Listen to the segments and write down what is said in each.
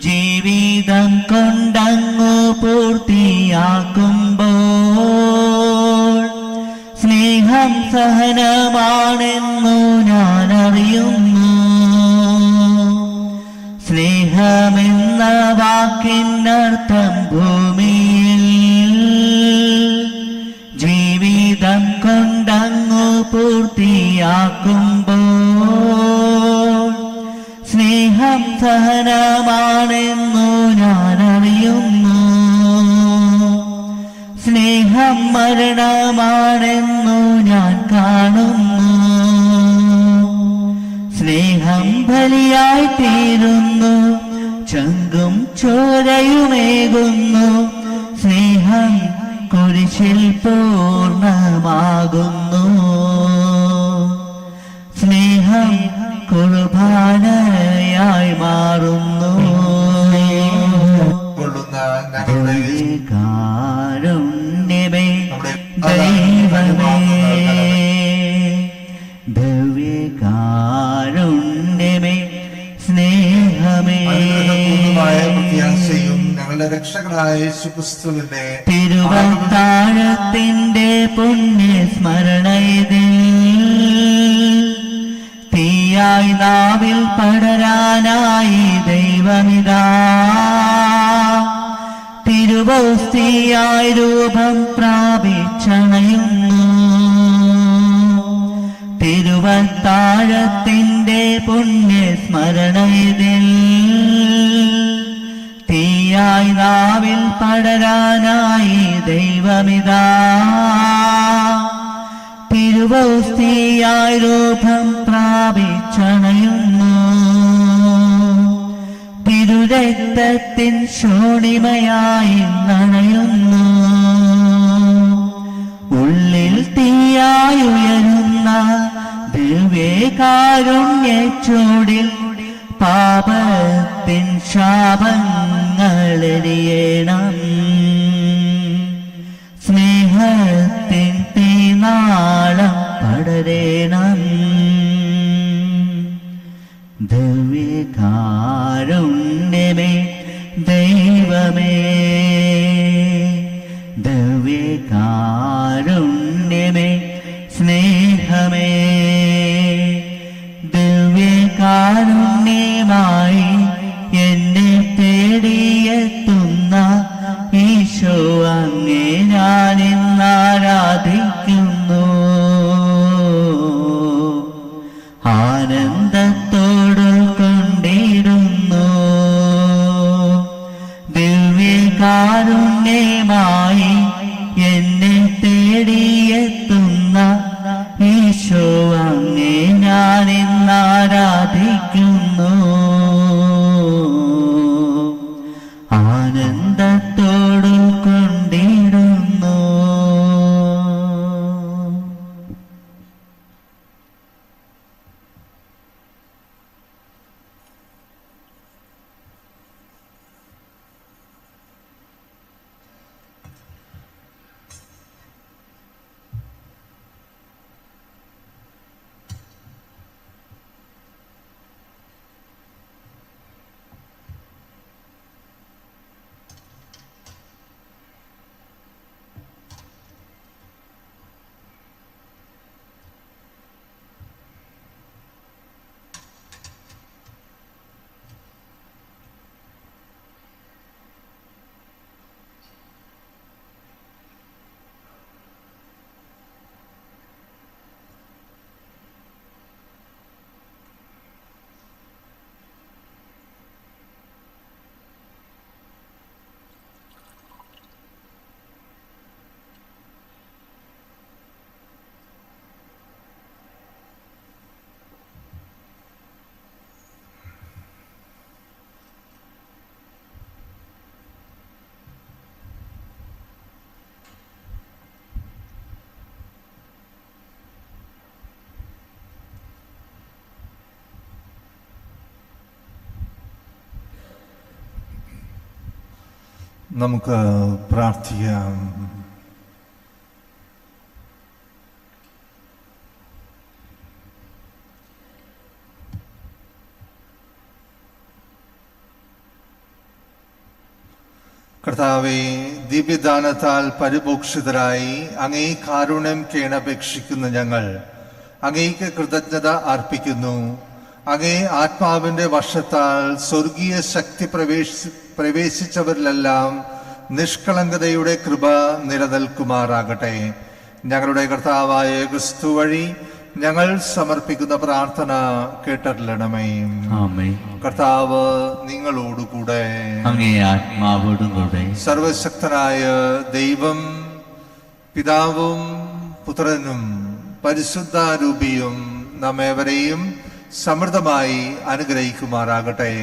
ജീവിതം കൊണ്ടങ്ങു പൂർത്തിയാക്കുമ്പോൾ സ്നേഹം സഹനമാണെന്നു ഞാൻ അറിയുന്നു സ്നേഹമെന്ന വാക്കിനർത്ഥം ഭൂമിയിൽ ജീവിതം കൊണ്ടങ്ങു പൂർത്തിയാക്കുമ്പോൾ സഹനമാണെന്നു ഞാൻ അറിയുന്നു സ്നേഹം മരണമാണെന്നു ഞാൻ കാണുന്നു. സ്നേഹം ബലിയായി തീരുന്നു. ചങ്കും ചോരയുമേകുന്നു. സ്നേഹം കുരിശിൽ പൂർണമാകുന്നു. അനുഗ്രഹപൂർണമായ പ്രത്യാശയും ഞങ്ങളുടെ രക്ഷകനായ യേശുക്രിസ്തുവിന്റെ തിരുവത്താഴത്തിന്റെ പുണ്യ സ്മരണയിൽ തീയായി നാവിൽ പടരാനായി ദൈവമിതാ. തിരുവോസ്തിയായി രൂപം പുണ്യ സ്മരണയിൽ തീയായി നാവിൽ പടരാനായി ദൈവമിതാ. തിരുവോസ്തിയായി രൂപം പ്രാപിച്ചണയുന്നു. തിരുരക്തത്തിൻ ശോണിമയായി നണയുന്നു. ഉള്ളിൽ തീയായി ഉയരുന്ന ദിവ്യകാരുണ്യച്ചൂടിൽ പാപത്തിൻ ശാപങ്ങളെറിയണം സ്നേഹത്തിൻ തീനാളം പടരേണം. ദിവ്യകാരുണ്യമേ ദൈവമേ. ദിവ്യകാരുണ്യമായി എന്നെ തേടിയെത്തുന്ന ഈശോ അങ്ങേ ഞാൻ ഇന്നാരാധിക്കുന്നു ആനന്ദത്തോടു ദിവ്യകാരുണ്യമായി ഇന്നാരാധിക്കുന്നു ആനന്ദത്തോടു കൊണ്ടിടുന്നു നമുക്ക് പ്രാർത്ഥിക്കാം. കർത്താവെ ദിവ്യദാനത്താൽ പരിപോഷിതരായി അങ്ങേ കാരുണ്യം കേണപേക്ഷിക്കുന്ന ഞങ്ങൾ. അങ്ങേക്ക് കൃതജ്ഞത അർപ്പിക്കുന്നു. അങ്ങേ ആത്മാവിന്റെ വർഷത്താൽ സ്വർഗീയ ശക്തി പ്രവേശി പ്രവേശിച്ചവരിലെല്ലാം നിഷ്കളങ്കതയുടെ കൃപ നിലനിൽക്കുമാറാകട്ടെ. ഞങ്ങളുടെ കർത്താവായ ക്രിസ്തു വഴി ഞങ്ങൾ സമർപ്പിക്കുന്ന പ്രാർത്ഥന കേട്ടറിലണമേ കർത്താവ് നിങ്ങളോടുകൂടെ. അങ്ങേ ആത്മാവോടും കൂടെ സർവശക്തനായ ദൈവം പിതാവും പുത്രനും പരിശുദ്ധാരൂപിയും നമ്മേവരെയും സമൃദ്ധമായി അനുഗ്രഹിക്കുമാറാകട്ടെ.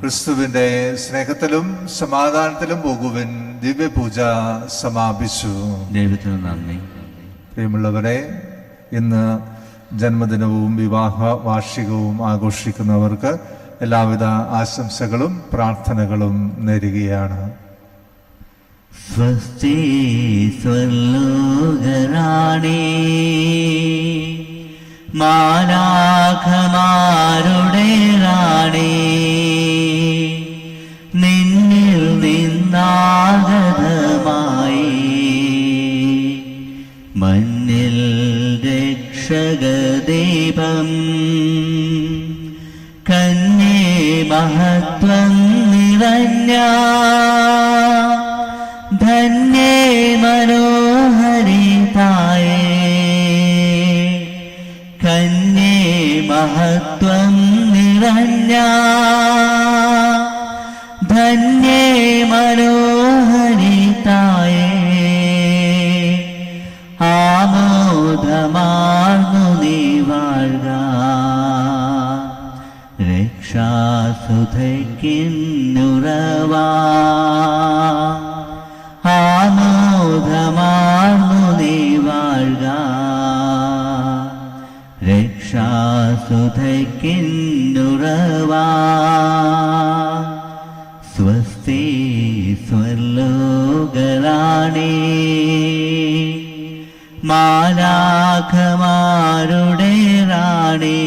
ക്രിസ്തുവിന്റെ സ്നേഹത്തിലും സമാധാനത്തിലും പോകുവിൻ. ദിവ്യപൂജ സമാപിച്ചു. ദൈവത്തിന് നന്ദി. പ്രിയമുള്ളവരെ ഇന്ന് ജന്മദിനവും വിവാഹ വാർഷികവും ആഘോഷിക്കുന്നവർക്ക് എല്ലാവിധ ആശംസകളും പ്രാർത്ഥനകളും നേരുകയാണ്. സ്വസ്തി സ്വലോകരാണി. മാലാഖമാരുടെ റാണി. നിന്നിൽ നിന്നാഗതമായി. മഞ്ഞിൽ രക്ഷകദീപം. കന്നി മഹത്വം നിറഞ്ഞ കന്യേ മഹത്വം നിറഞ്ഞ ധന്യേ മനോഹരിതായേ ആമോദമാർന്നു നീ വാഴ്ക. രക്ഷാസുധയ്ക്കിന്നുറവാ. രക്ഷാസുധയ്ക്കിന്നുറവാ സ്വസ്തി സ്വർലോകരാണി. മാലാഖമാരുടെ റാണി